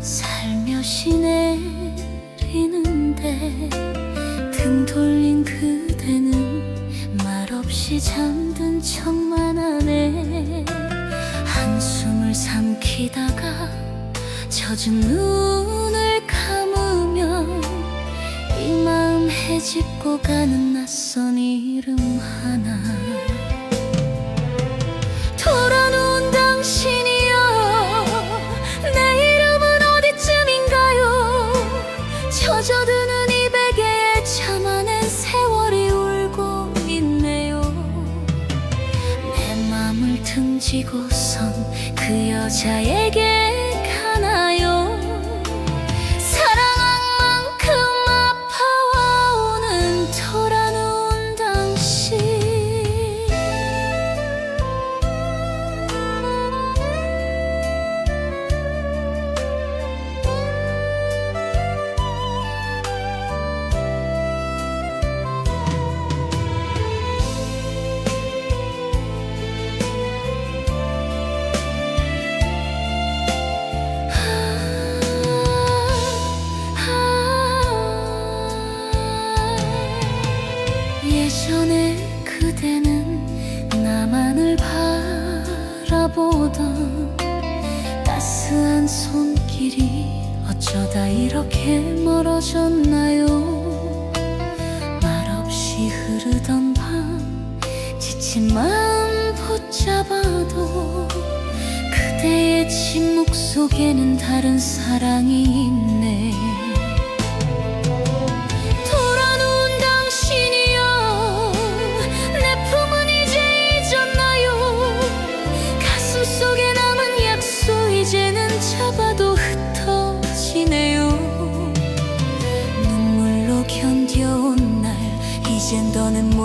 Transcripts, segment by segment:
살며시 내리는데 등 돌린 그대는 말없이 잠든 척만 하네. 한숨을 삼키다가 젖은 눈을 감으면 이 마음 헤집고 가는 낯선 이름 하나 젖어드는 이 베개에 참아낸 세월이 울고 있네요. 내 맘을 등지고선 그 여자에게 예전에 그대는 나만을 바라보던 따스한 손길이 어쩌다 이렇게 멀어졌나요? 말없이 흐르던 밤 지친 마음 붙잡아도 그대의 침묵 속에는 다른 사랑이 있네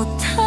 我太。